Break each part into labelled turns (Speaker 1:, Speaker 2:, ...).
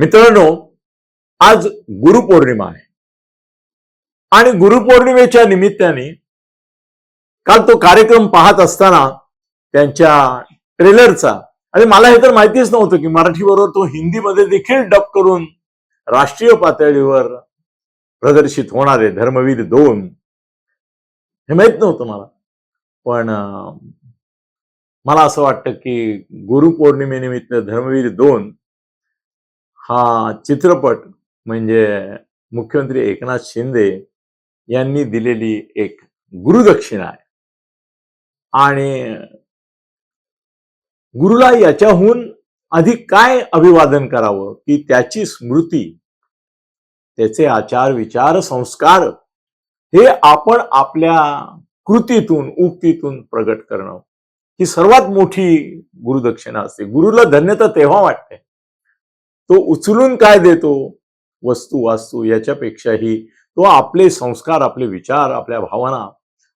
Speaker 1: मित्रांनो आज गुरुपौर्णिमा आहे. आणि गुरुपौर्णिमेच्या निमित्ताने काल तो कार्यक्रम पाहत असताना त्यांच्या ट्रेलरचा आणि मला हे तर माहितीच नव्हतं की मराठीबरोबर तो हिंदीमध्ये देखील डब करून राष्ट्रीय पातळीवर प्रदर्शित होणार आहे धर्मवीर दोन. हे माहीत नव्हतं मला. पण मला असं वाटतं की गुरुपौर्णिमेनिमित्त धर्मवीर दोन हा चित्रपट म्हणजे मुख्यमंत्री एकनाथ शिंदे यांनी दिलेली एक गुरुदक्षिणा आहे. आणि गुरुला याच्याहून अधिक काय अभिवादन करावं? की त्याची स्मृती त्याचे आचार विचार संस्कार हे आपण आपल्या कृतीतून उक्तीतून प्रगट करणं. ही सर्वात मोठी गुरुदक्षिणा असते. गुरुला धन्यता तेव्हा वाटते. तो उचलून काय देतो? वस्तू वास्तू याच्यापेक्षाही तो आपले संस्कार आपले विचार आपल्या भावना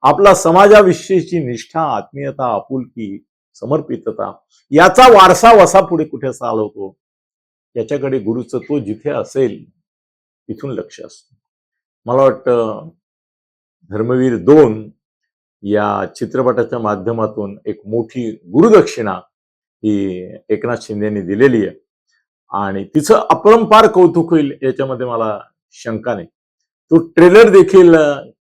Speaker 1: आपला समाजाविषयीची निष्ठा आत्मीयता आपुलकी समर्पितता याचा वारसा वसा पुढे कुठे चालवतो? याच्याकडे गुरुचं तो जिथे असेल तिथून लक्ष असतं. मला वाटतं धर्मवीर दोन या चित्रपटाच्या माध्यमातून एक मोठी गुरुदक्षिणा ही एकनाथ शिंदेनी दिलेली आहे. आणि तिचं अपरंपार कौतुक होईल याच्यामध्ये मला शंका नाही. तो ट्रेलर देखील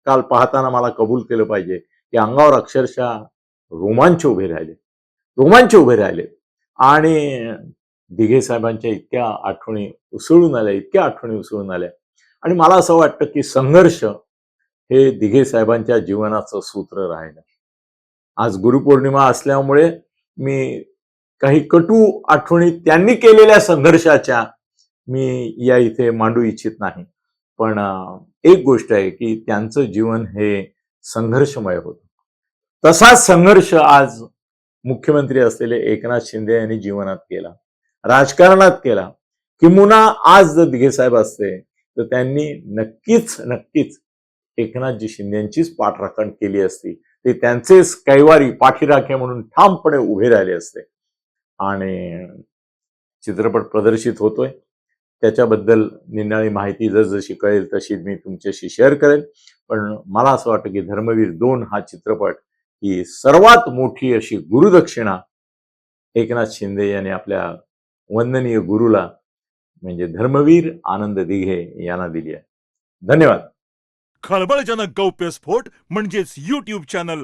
Speaker 1: काल पाहताना मला कबूल केलं पाहिजे की अंगावर अक्षरशः रोमांच उभे राहिले. रोमांच उभे राहिले. आणि दिघे साहेबांच्या इतक्या आठवणी उसळून आल्या इतक्या आठवणी उसळून आल्या. आणि मला असं वाटतं की संघर्ष हे दिघे साहेबांच्या जीवनाचं सूत्र राहिलं. आज गुरुपौर्णिमा असल्यामुळे मी काही कटू आठवणी त्यांनी केलेल्या संघर्षाच्या मी या इथे मांडू इच्छित नाही. पण एक गोष्ट आहे की त्यांचं जीवन हे संघर्षमय होत. तसाच संघर्ष आज मुख्यमंत्री असलेले एकनाथ शिंदे यांनी जीवनात केला. राजकारणात केला. किंबहुना आज जर दिघेसाहेब असते तर त्यांनी नक्कीच नक्कीच एकनाथजी शिंदेचीच पाठराखण केली असती. ते त्यांचेच कैवारी पाठीराखे म्हणून ठामपणे उभे राहिले असते. आणि चित्रपट प्रदर्शित होतोय. त्याच्याबद्दल निनाळी माहिती जसजशी कळेल तशी मी तुमच्याशी शेअर करेल पण मला असं वाटतं की धर्मवीर दोन हा चित्रपट ही सर्वात मोठी अशी गुरुदक्षिणा एकनाथ शिंदे यांनी आपल्या वंदनीय गुरुला म्हणजे धर्मवीर आनंद दिघे यांना दिली आहे. धन्यवाद.
Speaker 2: खळबळजनक गौप्यस्फोट म्हणजेच युट्यूब चॅनल